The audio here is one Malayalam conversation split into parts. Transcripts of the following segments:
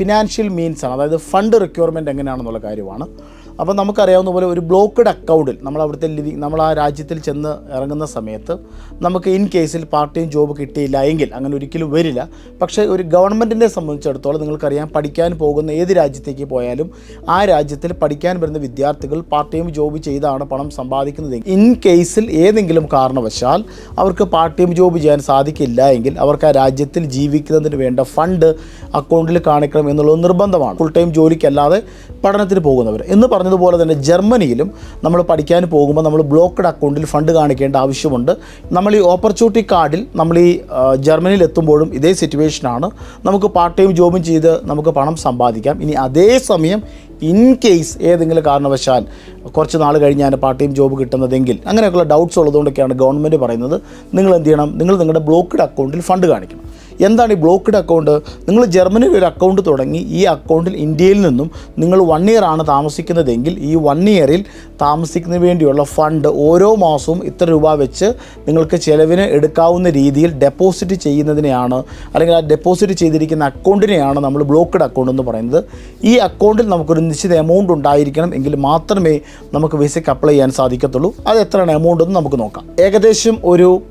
ഫിനാൻഷ്യൽ മീൻസാണ് അതായത് ഫണ്ട് റിക്വയർമെന്റ് എങ്ങനെയാണെന്നുള്ള കാര്യമാണ്. അപ്പോൾ നമുക്കറിയാവുന്ന പോലെ ഒരു ബ്ലോക്കഡ് അക്കൗണ്ടിൽ നമ്മൾ അവിടുത്തെ ലിവിങ് നമ്മൾ ആ രാജ്യത്തിൽ ചെന്ന് ഇറങ്ങുന്ന സമയത്ത് നമുക്ക് ഇൻ കേസിൽ പാർട്ട് ടൈം ജോബ് കിട്ടിയില്ല എങ്കിൽ അങ്ങനെ ഒരിക്കലും വരില്ല. പക്ഷേ ഒരു ഗവൺമെന്റിനെ സംബന്ധിച്ചിടത്തോളം നിങ്ങൾക്കറിയാം പഠിക്കാൻ പോകുന്ന ഏത് രാജ്യത്തേക്ക് പോയാലും ആ രാജ്യത്തിൽ പഠിക്കാൻ വരുന്ന വിദ്യാർത്ഥികൾ പാർട്ട് ടൈം ജോബ് ചെയ്താണ് പണം സമ്പാദിക്കുന്നത്. ഇൻ കേസിൽ ഏതെങ്കിലും കാരണവശാൽ അവർക്ക് പാർട്ട് ടൈം ജോബ് ചെയ്യാൻ സാധിക്കില്ല എങ്കിൽ അവർക്ക് ആ രാജ്യത്തിൽ ജീവിക്കുന്നതിന് വേണ്ട ഫണ്ട് അക്കൗണ്ടിൽ കാണിക്കണം എന്നുള്ളത് നിർബന്ധമാണ്. ഫുൾ ടൈം ജോലിക്കല്ലാതെ പഠനത്തിന് പോകുന്നവർ. എന്ന് പറഞ്ഞതുപോലെ തന്നെ ജർമ്മനിയിലും നമ്മൾ പഠിക്കാൻ പോകുമ്പോൾ നമ്മൾ ബ്ലോക്ക്ഡ് അക്കൗണ്ടിൽ ഫണ്ട് കാണിക്കേണ്ട ആവശ്യമുണ്ട്. നമ്മൾ ഈ ഓപ്പർച്യൂണിറ്റി കാർഡിൽ നമ്മൾ ഈ ജർമ്മനിയിൽ എത്തുമ്പോഴും ഇതേ സിറ്റുവേഷനാണ് നമുക്ക് പാർട്ട് ടൈം ജോബും ചെയ്ത് നമുക്ക് പണം സമ്പാദിക്കാം. ഇനി അതേ സമയം ഇൻ കേസ് ഏതെങ്കിലും കാരണവശാൽ കുറച്ച് നാൾ കഴിഞ്ഞാൽ പാർട്ട് ടൈം ജോബ് കിട്ടുന്നതെങ്കിൽ അങ്ങനെയൊക്കെയുള്ള ഡൗട്ട്സ് ഉള്ളതുകൊണ്ടൊക്കെയാണ് ഗവൺമെന്റ് പറയുന്നത്. നിങ്ങൾ എന്ത് ചെയ്യണം? നിങ്ങൾ നിങ്ങളുടെ ബ്ലോക്ക്ഡ് അക്കൗണ്ടിൽ ഫണ്ട് കാണിക്കണം. എന്താണ് ഈ ബ്ലോക്ക്ഡ് അക്കൗണ്ട്? നിങ്ങൾ ജർമ്മനിയിൽ ഒരു അക്കൗണ്ട് തുടങ്ങി ഈ അക്കൗണ്ടിൽ ഇന്ത്യയിൽ നിന്നും നിങ്ങൾ വൺ ഇയർ ആണ് താമസിക്കുന്നതെങ്കിൽ ഈ വൺ ഇയറിൽ താമസിക്കുന്നതിന് വേണ്ടിയുള്ള ഫണ്ട് ഓരോ മാസവും ഇത്ര രൂപ വെച്ച് നിങ്ങൾക്ക് ചിലവിന് എടുക്കാവുന്ന രീതിയിൽ ഡെപ്പോസിറ്റ് ചെയ്യുന്നതിനെയാണ് അല്ലെങ്കിൽ ആ ഡെപ്പോസിറ്റ് ചെയ്തിരിക്കുന്ന അക്കൗണ്ടിനെയാണ് നമ്മൾ ബ്ലോക്ക്ഡ് അക്കൗണ്ട് എന്ന് പറയുന്നത്. ഈ അക്കൗണ്ടിൽ നമുക്കൊരു നിശ്ചിത എമൗണ്ട് ഉണ്ടായിരിക്കണം എങ്കിൽ മാത്രമേ നമുക്ക് വിസയ്ക്ക് അപ്ലൈ ചെയ്യാൻ സാധിക്കത്തുള്ളൂ. അത് എത്രയാണ് എമൗണ്ട് എന്ന് നമുക്ക് നോക്കാം. ഏകദേശം ഒരു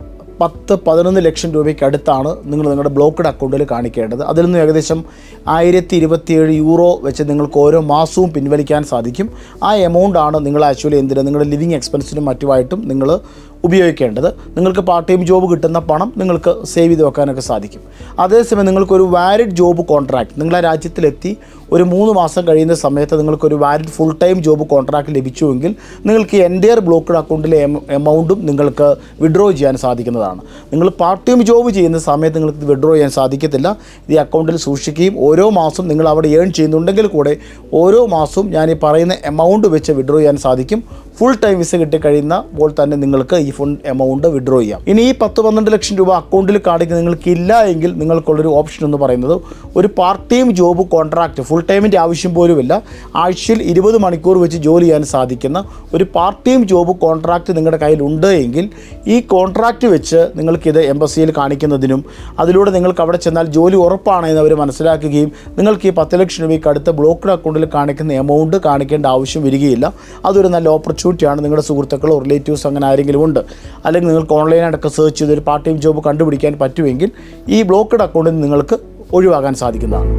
പത്ത് പതിനൊന്ന് ലക്ഷം രൂപയ്ക്ക് അടുത്താണ് നിങ്ങൾ നിങ്ങളുടെ ബ്ലോക്ക്ഡ് അക്കൗണ്ടിൽ കാണിക്കേണ്ടത്. അതിൽ നിന്ന് ഏകദേശം ആയിരത്തി ഇരുപത്തിയേഴ് യൂറോ വെച്ച് നിങ്ങൾക്ക് ഓരോ മാസവും പിൻവലിക്കാൻ സാധിക്കും. ആ എമൗണ്ടാണ് നിങ്ങൾ ആക്ച്വലി എന്തിനാണ് നിങ്ങളുടെ ലിവിങ് എക്സ്പെൻസിനും മറ്റുമായിട്ടും നിങ്ങൾ ഉപയോഗിക്കേണ്ടത്. നിങ്ങൾക്ക് പാർട്ട് ടൈം ജോബ് കിട്ടുന്ന പണം നിങ്ങൾക്ക് സേവ് ചെയ്ത് വെക്കാനൊക്കെ സാധിക്കും. അതേസമയം നിങ്ങൾക്കൊരു വാലിഡ് ജോബ് കോൺട്രാക്ട് നിങ്ങൾ ആ രാജ്യത്തിലെത്തി ഒരു മൂന്ന് മാസം കഴിയുന്ന സമയത്ത് നിങ്ങൾക്കൊരു valid full time job contract ലഭിച്ചുവെങ്കിൽ നിങ്ങൾക്ക് എന്റയർ ബ്ലോക്ക്ഡ് അക്കൗണ്ടിലെ എമൗണ്ടും നിങ്ങൾക്ക് വിഡ്രോ ചെയ്യാൻ സാധിക്കുന്നതാണ്. നിങ്ങൾ പാർട്ട് ടൈം ജോബ് ചെയ്യുന്ന സമയത്ത് നിങ്ങൾക്ക് വിഡ്രോ ചെയ്യാൻ സാധിക്കത്തില്ല. ഈ അക്കൗണ്ടിൽ സൂക്ഷിക്കുകയും ഓരോ മാസം നിങ്ങൾ അവിടെ ഏൺ ചെയ്യുന്നുണ്ടെങ്കിൽ കൂടെ ഓരോ മാസവും ഞാൻ ഈ പറയുന്ന എമൗണ്ട് വെച്ച് വിഡ്രോ ചെയ്യാൻ സാധിക്കും. ഫുൾ ടൈം വിസ കിട്ടിക്കഴിയുമ്പോൾ തന്നെ നിങ്ങൾക്ക് ഈ ഫുൾ എമൗണ്ട് വിഡ്രോ ചെയ്യാം. ഇനി ഈ പത്ത് പന്ത്രണ്ട് ലക്ഷം രൂപ അക്കൗണ്ടിൽ കാണിക്കുന്ന നിങ്ങൾക്ക് ഇല്ല എങ്കിൽ നിങ്ങൾക്കുള്ളൊരു ഓപ്ഷൻ എന്ന് പറയുന്നത് ഒരു part time job contract full ടൈമിന്റെ ആവശ്യം പോലുമില്ല. ആഴ്ചയിൽ ഇരുപത് മണിക്കൂർ വെച്ച് ജോലി ചെയ്യാൻ സാധിക്കുന്ന ഒരു പാർട്ട് ടൈം ജോബ് കോൺട്രാക്റ്റ് നിങ്ങളുടെ കയ്യിലുണ്ട് എങ്കിൽ ഈ കോൺട്രാക്റ്റ് വെച്ച് നിങ്ങൾക്കിത് എംബസിയിൽ കാണിക്കുന്നതിനും അതിലൂടെ നിങ്ങൾക്ക് അവിടെ ചെന്നാൽ ജോലി ഉറപ്പാണ് എന്ന് അവർ മനസ്സിലാക്കുകയും നിങ്ങൾക്ക് ഈ പത്ത് ലക്ഷം രൂപയ്ക്ക് അടുത്ത ബ്ലോക്ക്ഡ് അക്കൗണ്ടിൽ കാണിക്കുന്ന എമൗണ്ട് കാണിക്കേണ്ട ആവശ്യം വരികയില്ല. അതൊരു നല്ല ഓപ്പർച്യൂണിറ്റിയാണ് നിങ്ങളുടെ സുഹൃത്തുക്കളോ റിലേറ്റീവ്സ് അങ്ങനെ ആരെങ്കിലും ഉണ്ട്? അല്ലെങ്കിൽ നിങ്ങൾക്ക് ഓൺലൈനായിട്ടൊക്കെ സെർച്ച് ചെയ്ത് ഒരു പാർട്ട് ടൈം ജോബ് കണ്ടുപിടിക്കാൻ പറ്റുമെങ്കിൽ ഈ ബ്ലോക്കഡ് അക്കൗണ്ടിൽ നിങ്ങൾക്ക് ഒഴിവാകാൻ സാധിക്കുന്നതാണ്.